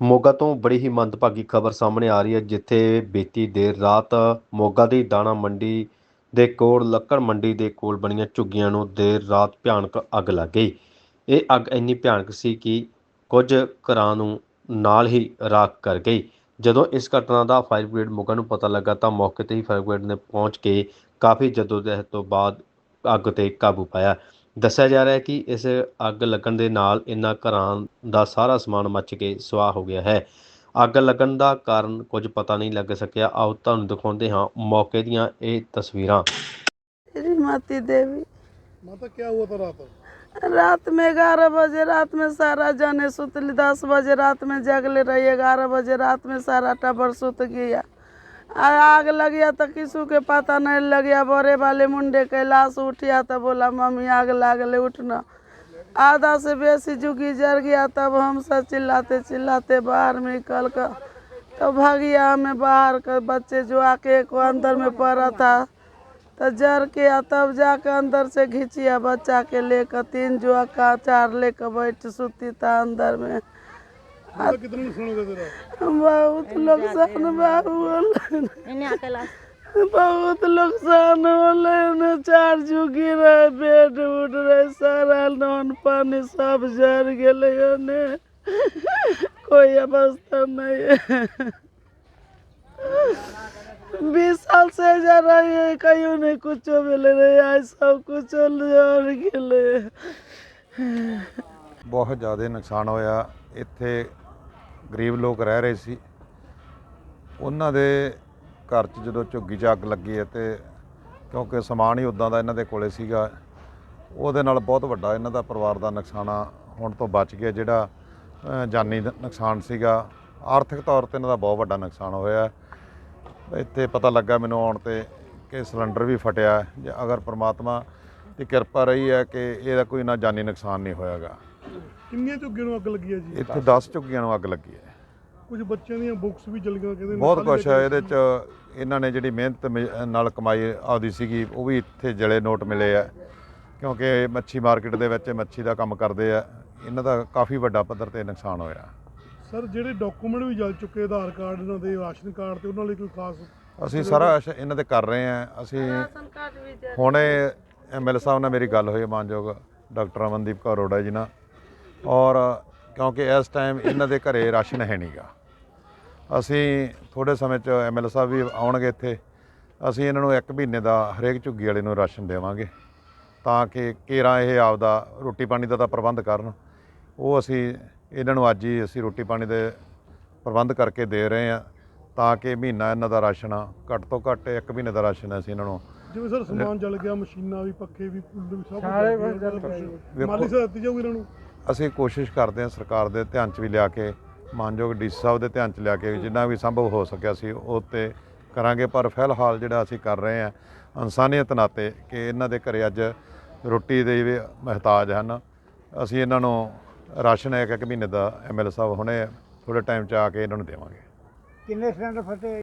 ਮੋਗਾ ਤੋਂ ਬੜੀ ਹੀ ਮੰਦਭਾਗੀ ਖਬਰ ਸਾਹਮਣੇ ਆ ਰਹੀ ਹੈ, ਜਿੱਥੇ ਬੀਤੀ ਦੇਰ ਰਾਤ ਮੋਗਾ ਦੀ ਦਾਣਾ ਮੰਡੀ ਦੇ ਕੋਲ, ਲੱਕੜ ਮੰਡੀ ਦੇ ਕੋਲ ਬਣੀਆਂ ਝੁੱਗੀਆਂ ਨੂੰ ਦੇਰ ਰਾਤ ਭਿਆਨਕ ਅੱਗ ਲੱਗ ਗਈ। ਇਹ ਅੱਗ ਇੰਨੀ ਭਿਆਨਕ ਸੀ ਕਿ ਕੁਝ ਘਰਾਂ ਨੂੰ ਨਾਲ ਹੀ ਰਾਖ ਕਰ ਗਈ। ਜਦੋਂ ਇਸ ਘਟਨਾ ਦਾ ਫਾਇਰ ਬ੍ਰਿਗੇਡ ਮੋਗਾ ਨੂੰ ਪਤਾ ਲੱਗਾ ਤਾਂ ਮੌਕੇ ਤੇ ਹੀ ਫਾਇਰ ਬ੍ਰਿਗੇਡ ਨੇ ਪਹੁੰਚ ਕੇ ਕਾਫੀ ਜਦੋਜਹਿਦ ਤੋਂ ਬਾਅਦ ਅੱਗ ਤੇ ਕਾਬੂ ਪਾਇਆ। ਦੱਸਿਆ ਜਾ ਰਿਹਾ ਹੈ ਕਿ ਇਸ ਅੱਗ ਲੱਗਣ ਦੇ ਨਾਲ ਇਨ੍ਹਾਂ ਘਰਾਂ ਦਾ ਸਾਰਾ ਸਮਾਨ ਮੱਚ ਕੇ ਸੁਆਹ ਹੋ ਗਿਆ ਹੈ ਅੱਗ ਲੱਗਣ ਦਾ ਕਾਰਨ ਕੁਝ ਪਤਾ ਨਹੀਂ ਲੱਗ ਸਕਿਆ ਆਓ ਤੁਹਾਨੂੰ ਦਿਖਾਉਂਦੇ ਹਾਂ ਮੌਕੇ ਦੀਆਂ ਇਹ ਤਸਵੀਰਾਂ श्रीमती देवी माता क्या हुआ था रात रात में ग्यारह बजे रात में सारा जने सुतली दस बजे रात में जगले रही ग्यारह बजे रात में सारा टबर सुत गया आ- आग लग गया तो किसी के पता नहीं लग गया बड़े वाले मुंडे कैलाश उठिया तो बोला, मम्मी, आग लागले उठना आधा से बेसी जुगी जर गया, तब हम सब चिल्लाते चिल्लाते बाहर में निकल कर तो भागिया हमें बाहर कर बच्चे जो आके एक अंदर में पड़ा था तो जर के तब जाकर अंदर से खींचिया बच्चा के लेकर, तीन जुआ का चार लेकर बैठ सुती था अंदर में। माता कितने नुकसान हो गया तेरा बहुत नुकसान बाबू बहुत नुकसान होले ने चार जुगी रहे बेड उठ रहे सारा नॉन पानी सब जर गेले ने कोई अवस्था नहीं है बीस साल से जा रही है कहीं नहीं कुछ मिले रहे आज सब कुछ जर गेले ਬਹੁਤ ਜ਼ਿਆਦਾ ਨੁਕਸਾਨ ਹੋਇਆ। ਇੱਥੇ ਗਰੀਬ ਲੋਕ ਰਹਿ ਰਹੇ ਸੀ। ਉਹਨਾਂ ਦੇ ਘਰ 'ਚ ਜਦੋਂ ਝੁੱਗੀ 'ਚ ਅੱਗ ਲੱਗੀ ਹੈ ਤੇ ਕਿਉਂਕਿ ਸਮਾਨ ਹੀ ਉਦਾਂ ਦਾ ਇਹਨਾਂ ਦੇ ਕੋਲੇ ਸੀਗਾ, ਉਹਦੇ ਨਾਲ ਬਹੁਤ ਵੱਡਾ ਇਹਨਾਂ ਦਾ ਪਰਿਵਾਰ ਦਾ ਨੁਕਸਾਨਾ ਹੁਣ ਤੋਂ ਬਚ ਗਿਆ, ਜਿਹੜਾ ਜਾਨੀ ਨੁਕਸਾਨ ਸੀਗਾ। ਆਰਥਿਕ ਤੌਰ ਤੇ ਇਹਨਾਂ ਦਾ ਬਹੁਤ ਵੱਡਾ ਨੁਕਸਾਨ ਹੋਇਆ। ਇੱਥੇ ਪਤਾ ਲੱਗਾ ਮੈਨੂੰ ਆਉਣ ਤੇ ਕਿ ਸਿਲੰਡਰ ਵੀ ਫਟਿਆ, ਜੇ ਅਗਰ ਪ੍ਰਮਾਤਮਾ ਦੀ ਕਿਰਪਾ ਰਹੀ ਹੈ ਕਿ ਇਹਦਾ ਕੋਈ ਨਾ ਜਾਨੀ ਨੁਕਸਾਨ ਨਹੀਂ ਹੋਇਆਗਾ। ਕਿੰਨੀਆਂ ਝੁੱਗੀਆਂ ਨੂੰ ਅੱਗ ਲੱਗੀ ਹੈ ਜੀ? ਇੱਥੇ 10 ਝੁੱਗੀਆਂ ਨੂੰ ਅੱਗ ਲੱਗੀ ਹੈ। ਕੁਝ ਬੱਚਿਆਂ ਦੀਆਂ ਬੁੱਕਸ ਵੀ ਜਲ ਗਈਆਂ ਕਹਿੰਦੇ ਨੇ ਬਹੁਤ ਕੁਛ ਹੈ ਇਹਦੇ ਚ ਇਹਨਾਂ ਨੇ ਜਿਹੜੀ ਮਿਹਨਤ ਮ- ਨਾਲ ਕਮਾਈ ਆਪਦੀ ਸੀਗੀ ਉਹ ਵੀ ਇੱਥੇ ਜਲੇ ਨੋਟ ਮਿਲੇ ਆ। ਕਿਉਂਕਿ ਇਹ ਮੱਛੀ ਮਾਰਕੀਟ ਦੇ ਵਿੱਚ ਮੱਛੀ ਦਾ ਕੰਮ ਕਰਦੇ ਆ। ਇਹਨਾਂ ਦਾ ਕਾਫੀ ਵੱਡਾ ਪੱਧਰ ਤੇ ਨੁਕਸਾਨ ਹੋਇਆ। ਸਰ ਜਿਹੜੇ ਡਾਕੂਮੈਂਟ ਵੀ ਜਲ ਚੁੱਕੇ ਆਧਾਰ ਕਾਰਡ ਇਹਨਾਂ ਦੇ ਰਾਸ਼ਨ ਕਾਰਡ ਤੇ ਉਹਨਾਂ ਲਈ ਕੋਈ ਖਾਸ ਅਸੀਂ ਸਾਰਾ ਇਹਨਾਂ ਦੇ ਕਰ ਰਹੇ ਆ ਅਸੀਂ ਹੁਣੇ ਐਮਐਲ ਸਾਹਿਬ ਨਾਲ ਮੇਰੀ ਗੱਲ ਹੋਈ ਹੈ ਮਾਨਯੋਗ ਡਾਕਟਰ ਅਮਨਦੀਪ ਕੌਰ ਅਰੋੜਾ ਜੀ ਨਾਲ। ਔਰ ਕਿਉਂਕਿ ਇਸ ਟਾਈਮ ਇਹਨਾਂ ਦੇ ਘਰੇ ਰਾਸ਼ਨ ਹੈ ਨਹੀਂਗਾ ਅਸੀਂ ਥੋੜੇ ਸਮੇਂ ਚ ਐਮਐਲ ਸਾਹਿਬ ਵੀ ਆਉਣਗੇ ਇੱਥੇ। ਅਸੀਂ ਇਹਨਾਂ ਨੂੰ ਇੱਕ ਮਹੀਨੇ ਦਾ ਹਰੇਕ ਝੁੱਗੀ ਵਾਲੇ ਨੂੰ ਰਾਸ਼ਨ ਦੇਵਾਂਗੇ ਤਾਂ ਕਿ ਕੇਰਾਂ ਇਹ ਆਪਦਾ ਰੋਟੀ ਪਾਣੀ ਦਾ ਤਾਂ ਪ੍ਰਬੰਧ ਕਰਨ। ਉਹ ਅਸੀਂ ਇਹਨਾਂ ਨੂੰ ਅੱਜ ਹੀ ਅਸੀਂ ਰੋਟੀ ਪਾਣੀ ਦੇ ਪ੍ਰਬੰਧ ਕਰਕੇ ਦੇ ਰਹੇ ਹਾਂ ਤਾਂ ਕਿ ਮਹੀਨਾ ਇਹਨਾਂ ਦਾ ਰਾਸ਼ਨ ਆ, ਘੱਟ ਤੋਂ ਘੱਟ ਇੱਕ ਮਹੀਨੇ ਦਾ ਰਾਸ਼ਨ ਅਸੀਂ ਇਹਨਾਂ ਨੂੰ ਜਿਵੇਂ ਸਰ ਸਮਾਨ ਜਲ ਗਿਆ ਮਸ਼ੀਨਾਂ ਵੀ ਪੱਖੇ ਵੀ ਕੂਲਰ ਵੀ ਸਭ ਸਾਰੇ ਜਲ ਗਏ ਮਾਲੀ ਸਰ ਦਿੱਤੀ ਜਾਊਗੀ ਇਹਨਾਂ ਨੂੰ? ਅਸੀਂ ਕੋਸ਼ਿਸ਼ ਕਰਦੇ ਹਾਂ ਸਰਕਾਰ ਦੇ ਧਿਆਨ 'ਚ ਵੀ ਲਿਆ ਕੇ, ਮਾਨਯੋਗ ਡੀ ਸਾਹਿਬ ਦੇ ਧਿਆਨ 'ਚ ਲਿਆ ਕੇ ਜਿੰਨਾ ਵੀ ਸੰਭਵ ਹੋ ਸਕਿਆ ਸੀ ਉਹ ਤੇ ਕਰਾਂਗੇ। ਪਰ ਫਿਲਹਾਲ ਜਿਹੜਾ ਅਸੀਂ ਕਰ ਰਹੇ ਹਾਂ ਇਨਸਾਨੀਅਤ ਨਾਤੇ ਕਿ ਇਹਨਾਂ ਦੇ ਘਰੇ ਅੱਜ ਰੋਟੀ ਦੇ ਵੀ ਮਹਤਾਜ ਹਨ। ਅਸੀਂ ਇਹਨਾਂ ਨੂੰ ਰਾਸ਼ਨ ਇੱਕ ਇੱਕ ਮਹੀਨੇ ਦਾ ਐਮਐਲ ਸਾਹਿਬ ਹੁਣੇ ਥੋੜੇ ਟਾਈਮ 'ਚ ਆ ਕੇ ਇਹਨਾਂ ਨੂੰ ਦੇਵਾਂਗੇ। ਕਿੰਨੇ ਸਿਲੰਡਰ ਫਟੇ?